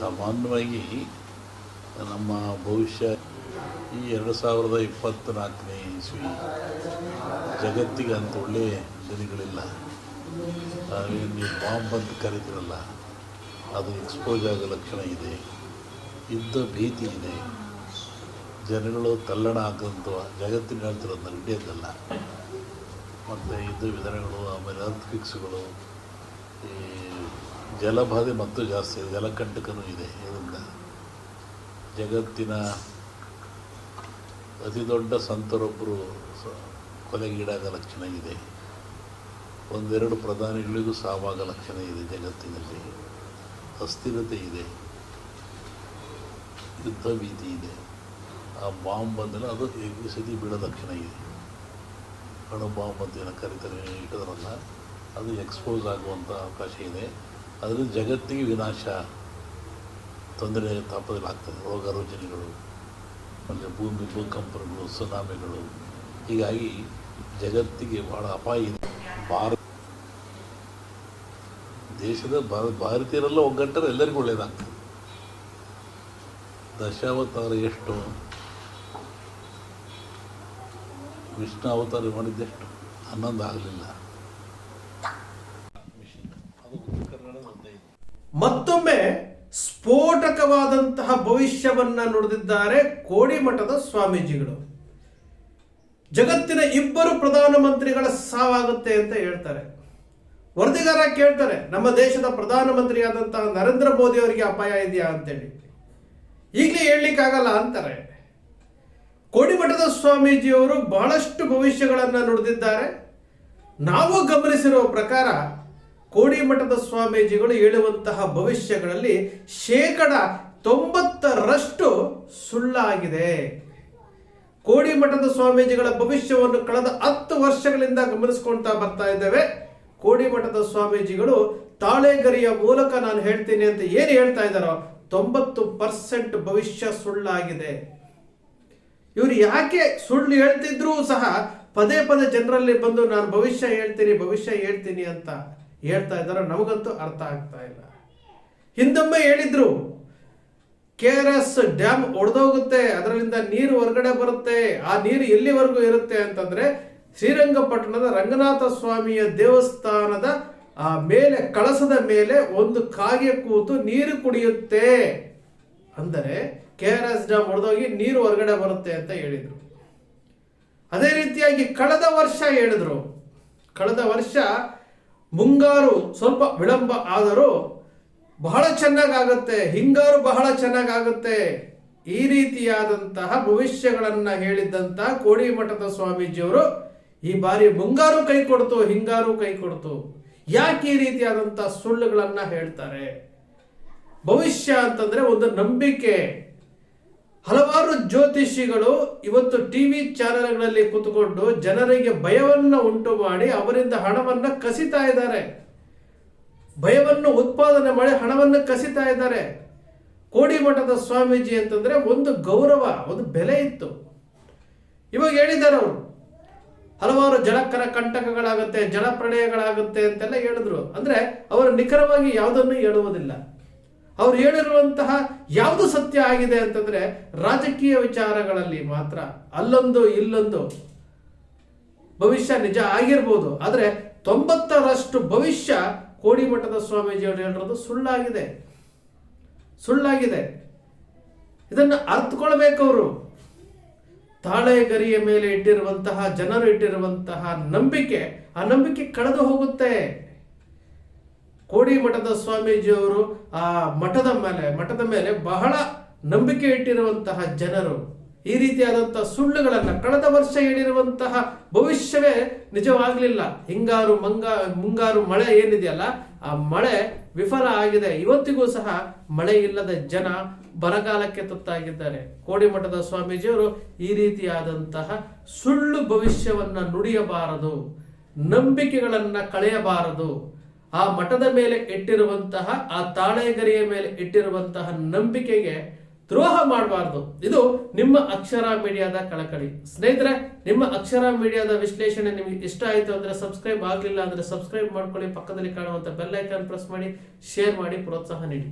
ಸಾಮಾನ್ಯವಾಗಿ ನಮ್ಮ ಭವಿಷ್ಯ ಈ ಎರಡು ಸಾವಿರದ ಇಪ್ಪತ್ತ್ನಾಲ್ಕನೇ ಇಸ್ವಿ ಜಗತ್ತಿಗೆ ಅಂತ ಒಳ್ಳೆ ದಿನಗಳಿಲ್ಲ. ನೀವು ಬಾಂಬ್ ಅಂತ ಕರೀತಿರಲ್ಲ, ಅದು ಎಕ್ಸ್ಪೋಸ್ ಆಗೋ ಲಕ್ಷಣ ಇದೆ, ಯುದ್ಧ ಭೀತಿ ಇದೆ, ಜನಗಳು ತಲ್ಲಣ ಆಗಂತ ಜಗತ್ತಿನ ಹೇಳ್ತಿರೋದು ಇಂಡಿಯಾದಲ್ಲ ಮತ್ತು ಯುದ್ಧ ವಿಧಾನಗಳು, ಆಮೇಲೆ ಅರ್ತ್ ಫಿಕ್ಸ್ಗಳು ಈ ಜಲಬಾಧೆ ಮತ್ತು ಜಾಸ್ತಿ ಇದೆ, ಜಲಕಂಟಕನೂ ಇದೆ ಇದರಿಂದ. ಜಗತ್ತಿನ ಅತಿ ದೊಡ್ಡ ಸಂತರೊಬ್ಬರು ಕೊಲೆಗೀಡಾದ ಲಕ್ಷಣ ಇದೆ. ಒಂದೆರಡು ಪ್ರಧಾನಿಗಳಿಗೂ ಸಾವಾಗ ಲಕ್ಷಣ ಇದೆ ಜಗತ್ತಿನಲ್ಲಿ. ಅಸ್ಥಿರತೆ ಇದೆ. ಯುದ್ಧ ಭೀತಿ ಇದೆ. ಆ ಬಾಂಬ್ ಬಂದರೆ ಅದು ಸತಿ ಬೀಳೋ ಲಕ್ಷಣ ಇದೆ. ಅಣು ಬಾಂಬ್ ಅಂತ ಏನೋ ಕರೀತಾರೆ ಇಟ್ಟಿದ್ರಲ್ಲ, ಅದು ಎಕ್ಸ್ಪೋಸ್ ಆಗುವಂಥ ಅವಕಾಶ ಇದೆ. ಅದರಿಂದ ಜಗತ್ತಿಗೆ ವಿನಾಶ. ತೊಂದರೆ ತಾಪದಲ್ಲಾಗ್ತದೆ ರೋಗ, ರುಜಿನಗಳು ಮತ್ತು ಭೂಮಿ, ಭೂಕಂಪಗಳು, ಸುನಾಮಿಗಳು. ಹೀಗಾಗಿ ಜಗತ್ತಿಗೆ ಬಹಳ ಅಪಾಯ ಇದೆ. ಭಾರತ ದೇಶದ ಭಾರ- ಭಾರತೀಯರೆಲ್ಲ ಒಗ್ಗಟ್ಟರೆ ಎಲ್ಲರಿಗೂ ಒಳ್ಳೆಯದಾಗ್ತದೆ ದಶಾವತಾರ ಎಷ್ಟು? ವಿಷ್ಣು ಅವತಾರ ಮಾಡಿದ್ದೆಷ್ಟು? ಹನ್ನೊಂದು ಆಗಲಿಲ್ಲ ಅದು ಉತ್ತರ ಕನ್ನಡದ ಒಂದೇ ಇದೆ. ಮತ್ತೊಮ್ಮೆ ಸ್ಫೋಟಕವಾದಂತಹ ಭವಿಷ್ಯವನ್ನ ನುಡಿದಿದ್ದಾರೆ ಕೋಡಿಮಠದ ಸ್ವಾಮೀಜಿಗಳು. ಜಗತ್ತಿನ ಇಬ್ಬರು ಪ್ರಧಾನಮಂತ್ರಿಗಳ ಸಾವಾಗುತ್ತೆ ಅಂತ ಹೇಳ್ತಾರೆ. ವರದಿಗಾರ ಕೇಳ್ತಾರೆ, ನಮ್ಮ ದೇಶದ ಪ್ರಧಾನಮಂತ್ರಿಯಾದಂತಹ ನರೇಂದ್ರ ಮೋದಿ ಅವರಿಗೆ ಅಪಾಯ ಇದೆಯಾ ಅಂತೇಳಿ. ಈಗಲೇ ಹೇಳಲಿಕ್ಕಾಗಲ್ಲ ಅಂತಾರೆ. ಕೋಡಿಮಠದ ಸ್ವಾಮೀಜಿಯವರು ಬಹಳಷ್ಟು ಭವಿಷ್ಯಗಳನ್ನು ನುಡಿದಿದ್ದಾರೆ. ನಾವು ಗಮನಿಸಿರುವ ಪ್ರಕಾರ ಕೋಡಿಮಠದ ಸ್ವಾಮೀಜಿಗಳು ಹೇಳುವಂತಹ ಭವಿಷ್ಯಗಳಲ್ಲಿ ಶೇಕಡ ತೊಂಬತ್ತರಷ್ಟು ಸುಳ್ಳಾಗಿದೆ. ಕೋಡಿಮಠದ ಸ್ವಾಮೀಜಿಗಳ ಭವಿಷ್ಯವನ್ನು ಕಳೆದ ಹತ್ತು ವರ್ಷಗಳಿಂದ ಗಮನಿಸ್ಕೊಳ್ತಾ ಬರ್ತಾ ಇದ್ದೇವೆ. ಕೋಡಿಮಠದ ಸ್ವಾಮೀಜಿಗಳು ತಾಳೆಗರಿಯ ಮೂಲಕ ನಾನು ಹೇಳ್ತೀನಿ ಅಂತ ಏನು ಹೇಳ್ತಾ ಇದ್ದಾರೋ, ತೊಂಬತ್ತು ಪರ್ಸೆಂಟ್ ಭವಿಷ್ಯ ಸುಳ್ಳಾಗಿದೆ. ಇವರು ಯಾಕೆ ಸುಳ್ಳು ಹೇಳ್ತಿದ್ರೂ ಸಹ ಪದೇ ಪದೇ ಜನರಲ್ಲಿ ಬಂದು ನಾನು ಭವಿಷ್ಯ ಹೇಳ್ತೀನಿ ಭವಿಷ್ಯ ಹೇಳ್ತೀನಿ ಅಂತ. ಹೇಳ್ತಾ ಇದ್ದಾರೋ ನಮಗಂತೂ ಅರ್ಥ ಆಗ್ತಾ ಇಲ್ಲ. ಹಿಂದೊಮ್ಮೆ ಹೇಳಿದ್ರು ಕೆ ಆರ್ ಎಸ್ ಡ್ಯಾಮ್ ಒಡೆದೋಗುತ್ತೆ ಅದರಿಂದ ನೀರು ಹೊರಗಡೆ ಬರುತ್ತೆ, ಆ ನೀರು ಎಲ್ಲಿವರೆಗೂ ಇರುತ್ತೆ? ಅಂತಂದ್ರೆ ಶ್ರೀರಂಗಪಟ್ಟಣದ ರಂಗನಾಥ ಸ್ವಾಮಿಯ ದೇವಸ್ಥಾನದ, ಆ ಮೇಲೆ, ಕಳಸದ ಮೇಲೆ ಒಂದು ಕಾಗೆ ಕೂತು ನೀರು ಕುಡಿಯುತ್ತೆ. ಅಂದರೆ ಕೆ ಆರ್ ಎಸ್ ಡ್ಯಾಮ್ ಹೊಡೆದೋಗಿ ನೀರು ಹೊರಗಡೆ ಬರುತ್ತೆ ಅಂತ ಹೇಳಿದರು. ಅದೇ ರೀತಿಯಾಗಿ ಕಳೆದ ವರ್ಷ ಹೇಳಿದ್ರು. ಕಳೆದ ವರ್ಷ ಮುಂಗಾರು ಸ್ವಲ್ಪ ವಿಳಂಬ ಆದರೂ ಬಹಳ ಚೆನ್ನಾಗಾಗುತ್ತೆ, ಹಿಂಗಾರು ಬಹಳ ಚೆನ್ನಾಗಾಗುತ್ತೆ. ಈ ರೀತಿಯಾದಂತಹ ಭವಿಷ್ಯಗಳನ್ನು ಹೇಳಿದ್ದಂತಹ ಕೋಡಿಮಠದ ಸ್ವಾಮೀಜಿಯವರು ಈ ಬಾರಿ ಮುಂಗಾರು ಕೈ ಕೊಡ್ತು, ಹಿಂಗಾರು ಕೈ ಕೊಡ್ತು. ಯಾಕೆ ಈ ರೀತಿಯಾದಂತಹ ಸುಳ್ಳುಗಳನ್ನ ಹೇಳ್ತಾರೆ? ಭವಿಷ್ಯ ಅಂತಂದ್ರೆ ಒಂದು ನಂಬಿಕೆ. ಹಲವಾರು ಜ್ಯೋತಿಷಿಗಳು ಇವತ್ತು ಟಿವಿ ಚಾನೆಲ್ಗಳಲ್ಲಿ ಕೂತ್ಕೊಂಡು ಜನರಿಗೆ ಭಯವನ್ನು ಉಂಟು ಮಾಡಿ ಅವರಿಂದ ಹಣವನ್ನು ಕಸಿತಾ ಇದ್ದಾರೆ. ಭಯವನ್ನು ಉತ್ಪಾದನೆ ಮಾಡಿ ಹಣವನ್ನು ಕಸಿತಾ ಇದ್ದಾರೆ. ಕೋಡಿಮಠದ ಸ್ವಾಮೀಜಿ ಅಂತಂದ್ರೆ ಒಂದು ಗೌರವ, ಒಂದು ಬೆಲೆ ಇತ್ತು. ಇವಾಗ ಹೇಳಿದ್ದಾರೆ ಅವರು. ಹಲವಾರು ಜಲಕರ ಕಂಟಕಗಳಾಗುತ್ತೆ, ಜಲಪ್ರಳಯಗಳಾಗುತ್ತೆ ಅಂತೆಲ್ಲ ಹೇಳಿದ್ರು. ಅಂದ್ರೆ ಅವರು ನಿಖರವಾಗಿ ಯಾವುದನ್ನು ಹೇಳುವುದಿಲ್ಲ. ಅವ್ರು ಹೇಳಿರುವಂತಹ ಯಾವುದು ಸತ್ಯ ಆಗಿದೆ ಅಂತಂದ್ರೆ ರಾಜಕೀಯ ವಿಚಾರಗಳಲ್ಲಿ ಮಾತ್ರ ಅಲ್ಲೊಂದು ಇಲ್ಲೊಂದು ಭವಿಷ್ಯ ನಿಜ ಆಗಿರ್ಬೋದು. ಆದರೆ ತೊಂಬತ್ತರಷ್ಟು ಭವಿಷ್ಯ ಕೋಡಿಮಠದ ಸ್ವಾಮೀಜಿಯವರು ಹೇಳಿರೋದು ಸುಳ್ಳಾಗಿದೆ. ಸುಳ್ಳಾಗಿದೆ. ಇದನ್ನು ಅರ್ಥಕೊಳ್ಬೇಕವರು ತಾಳೆಗರಿಯ ಮೇಲೆ ಇಟ್ಟಿರುವಂತಹ ಜನರು ಇಟ್ಟಿರುವಂತಹ ನಂಬಿಕೆ, ಆ ನಂಬಿಕೆ ಕಳೆದು ಹೋಗುತ್ತೆ. ಕೋಡಿ ಮಠದ ಸ್ವಾಮೀಜಿಯವರು ಆ ಮಠದ ಮೇಲೆ ಮಠದ ಮೇಲೆ ಬಹಳ ನಂಬಿಕೆ ಇಟ್ಟಿರುವಂತಹ ಜನರು. ಈ ರೀತಿಯಾದಂತಹ ಸುಳ್ಳುಗಳನ್ನು ಕಳೆದ ವರ್ಷ ಹೇಳಿರುವಂತಹ ಭವಿಷ್ಯವೇ ನಿಜವಾಗಲಿಲ್ಲ. ಹಿಂಗಾರು ಮಂಗ, ಮುಂಗಾರು ಮಳೆ ಏನಿದೆಯಲ್ಲ, ಆ ಮಳೆ ವಿಫಲ ಆಗಿದೆ. ಇವತ್ತಿಗೂ ಸಹ ಮಳೆ ಇಲ್ಲದ ಜನ ಬರಗಾಲಕ್ಕೆ ತುತ್ತಾಗಿದ್ದಾರೆ. ಕೋಡಿಮಠದ ಸ್ವಾಮೀಜಿಯವರು ಈ ರೀತಿಯಾದಂತಹ ಸುಳ್ಳು ಭವಿಷ್ಯವನ್ನು ನುಡಿಯಬಾರದು. ನಂಬಿಕೆಗಳನ್ನು ಕಳೆಯಬಾರದು. ಆ ಮಠದ ಮೇಲೆ ಇಟ್ಟಿರುವಂತಹ, ಆ ತಾಳೆಗರಿಯ ಮೇಲೆ ಇಟ್ಟಿರುವಂತಹ ನಂಬಿಕೆಗೆ ದ್ರೋಹ ಮಾಡಬಾರ್ದು. ಇದು ನಿಮ್ಮ ಅಕ್ಷರ ಮೀಡಿಯಾದ ಕಳಕಳಿ. ಸ್ನೇಹಿತರೆ, ನಿಮ್ಮ ಅಕ್ಷರ ಮೀಡಿಯಾದ ವಿಶ್ಲೇಷಣೆ ನಿಮಗೆ ಇಷ್ಟ ಆಯಿತು ಅಂದ್ರೆ ಸಬ್ಸ್ಕ್ರೈಬ್ ಆಗಲಿಲ್ಲ ಅಂದ್ರೆ ಸಬ್ಸ್ಕ್ರೈಬ್ ಮಾಡ್ಕೊಳ್ಳಿ. ಪಕ್ಕದಲ್ಲಿ ಕಾಣುವಂತ ಬೆಲ್ ಐಕಾನ್ ಪ್ರೆಸ್ ಮಾಡಿ, ಶೇರ್ ಮಾಡಿ, ಪ್ರೋತ್ಸಾಹ ನೀಡಿ.